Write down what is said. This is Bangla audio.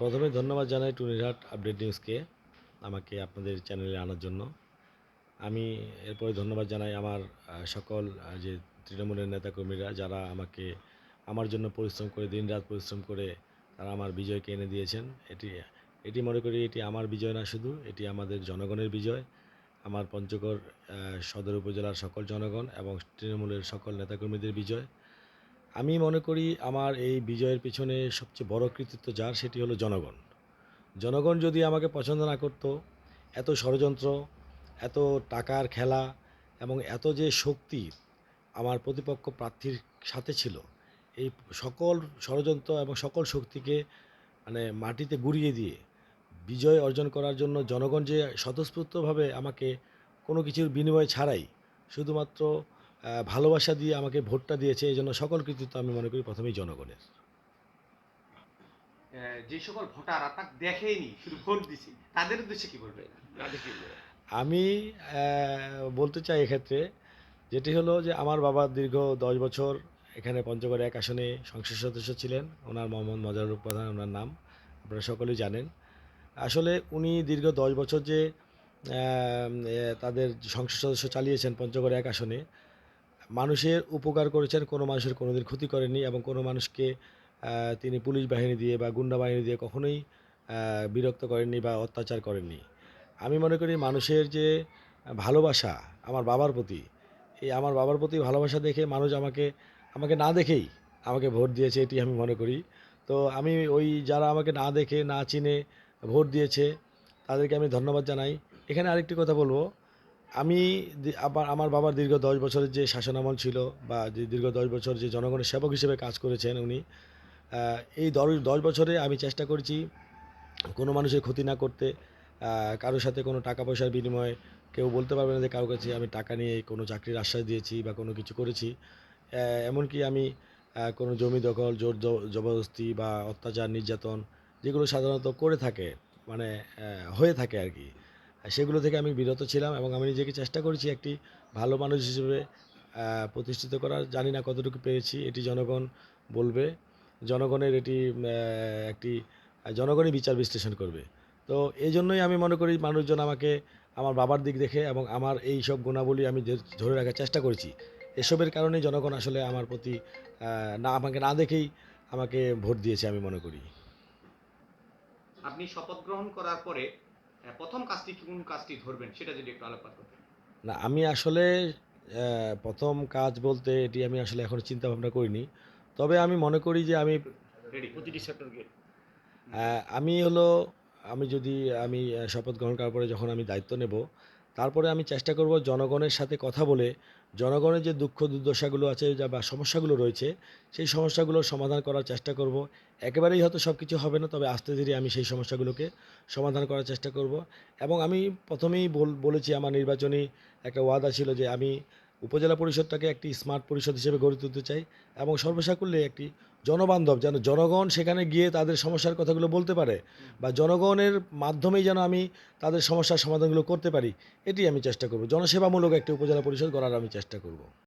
প্রথমে ধন্যবাদ জানাই টুনিরহাট আপডেট নিউজকে আমাকে আপনাদের চ্যানেলে আনার জন্য। আমি এরপরে ধন্যবাদ জানাই আমার সকল যে তৃণমূলের নেতাকর্মীরা যারা আমাকে, আমার জন্য পরিশ্রম করে, দিনরাত পরিশ্রম করে তারা আমার বিজয়কে এনে দিয়েছেন। এটি এটি মনে করি এটি আমার বিজয় না শুধু, এটি আমাদের জনগণের বিজয়। আমার পঞ্চগড় সদর উপজেলার সকল জনগণ এবং তৃণমূলের সকল নেতাকর্মীদের বিজয়। আমি মনে করি আমার এই বিজয়ের পিছনে সবচেয়ে বড় কৃতিত্ব যার, সেটি হলো জনগণ। জনগণ যদি আমাকে পছন্দ না করতো, এত ষড়যন্ত্র, এত টাকার খেলা এবং এত যে শক্তি আমার প্রতিপক্ষ প্রার্থীর সাথে ছিল, এই সকল ষড়যন্ত্র এবং সকল শক্তিকে মানে মাটিতে গুড়িয়ে দিয়ে বিজয় অর্জন করার জন্য জনগণ যে স্বতঃস্ফূর্তভাবে আমাকে কোনো কিছুর বিনিময় ছাড়াই শুধুমাত্র ভালোবাসা দিয়ে আমাকে ভোটটা দিয়েছে এই জন্য সকল কৃতিত্ব আমি মনে করি প্রথমেই জনগণের। যে সকল ভোটার আপনাকে দেখেইনি শুধু ভোট দিছি তাদের উদ্দেশ্যে কি বলবেন? আমি বলতে চাই এক্ষেত্রে যেটি হলো যে আমার বাবা দীর্ঘ দশ বছর এখানে পঞ্চগড় এক আসনে সংসদ সদস্য ছিলেন। ওনার মোহাম্মদ মজারুর প্রধান ওনার নাম আপনারা সকলেই জানেন। আসলে উনি দীর্ঘ দশ বছর যে তাদের সংসদ সদস্য চালিয়েছেন পঞ্চগড় এক আসনে মানুষের উপকার করেছেন, কোনো মানুষের কোনোদিন ক্ষতি করেননি এবং কোনো মানুষকে তিনি পুলিশ বাহিনী দিয়ে বা গুন্ডা বাহিনী দিয়ে কখনোই বিরক্ত করেননি বা অত্যাচার করেননি। আমি মনে করি মানুষের যে ভালোবাসা আমার বাবার প্রতি, এই আমার বাবার প্রতি ভালোবাসা দেখে মানুষ আমাকে আমাকে না দেখেই আমাকে ভোট দিয়েছে এটি আমি মনে করি। তো আমি ওই যারা আমাকে না দেখে, না চিনে ভোট দিয়েছে, তাদেরকে আমি ধন্যবাদ জানাই। এখানে আরেকটি কথা বলব আমি আবার আমার বাবার দীর্ঘ দশ বছরের যে শাসনামল ছিল বা দীর্ঘ দশ বছর যে জনগণের সেবক হিসেবে কাজ করেছেন উনি এই দশ দশ বছরে আমি চেষ্টা করেছি কোনো মানুষের ক্ষতি না করতে কারোর সাথে কোনো টাকা পয়সার বিনিময়ে কেউ বলতে পারবে না যে কারোর কাছে আমি টাকা নিয়ে কোনো চাকরির আশ্বাস দিয়েছি বা কোনো কিছু করেছি। এমনকি আমি কোনো জমি দখল, জোর জবরদস্তি বা অত্যাচার, নির্যাতন যেগুলো সাধারণত করে থাকে মানে হয়ে থাকে আর কি। সেগুলো থেকে আমি বিরত ছিলাম এবং আমি নিজেকে চেষ্টা করেছি একটি ভালো মানুষ হিসেবে প্রতিষ্ঠিত করার। জানি না কতটুকু পেরেছি, এটি জনগণ বলবে। জনগণের এটি একটি, জনগণই বিচার বিশ্লেষণ করবে। তো এই জন্যই আমি মনে করি মানুষজন আমাকে আমার বাবার দিক দেখে এবং আমার এই সব গুণাবলী আমি ধরে রাখার চেষ্টা করেছি। এসবের কারণে জনগণ আসলে আমার প্রতি না, আমাকে না দেখেই আমাকে ভোট দিয়েছে আমি মনে করি। আপনি শপথ গ্রহণ করার পরে প্রথম কাজটি কোন কাজটি ধরবেন সেটা যদি একটু আলোকপাত করতেন। না আমি আসলে প্রথম কাজ বলতে এটি আমি আসলে এখন চিন্তা ভাবনা করিনি। তবে আমি মনে করি যে আমি প্রতিটি সেক্টরকে আমি হলো আমি যদি আমি শপথ গ্রহণ করার পরে যখন আমি দায়িত্ব নেব তারপরে আমি চেষ্টা করব জনগণের সাথে কথা বলে জনগণের যে দুঃখ দুর্দশাগুলো আছে যা বা সমস্যাগুলো রয়েছে, সেই সমস্যাগুলোর সমাধান করার চেষ্টা করব। একেবারেই হয়তো সব কিছু হবে না, তবে আস্তে ধীরে আমি সেই সমস্যাগুলোকে সমাধান করার চেষ্টা করব। এবং আমি প্রথমেই বল- বলেছি আমার নির্বাচনী একটা ওয়াদা ছিল যে আমি উপজেলা পরিষদটাকে একটি স্মার্ট পরিষদ হিসেবে গড়ে তুলতে চাই এবং সর্বসাকুল্যে একটি জনবান্ধব, যেন জনগণ সেখানে গিয়ে তাদের সমস্যার কথাগুলো বলতে পারে বা জনগণের মাধ্যমেই যেন আমি তাদের সমস্যার সমাধানগুলো করতে পারি, এটি আমি চেষ্টা করব। জনসেবামূলক একটি উপজেলা পরিষদ গড়ার আমি চেষ্টা করব।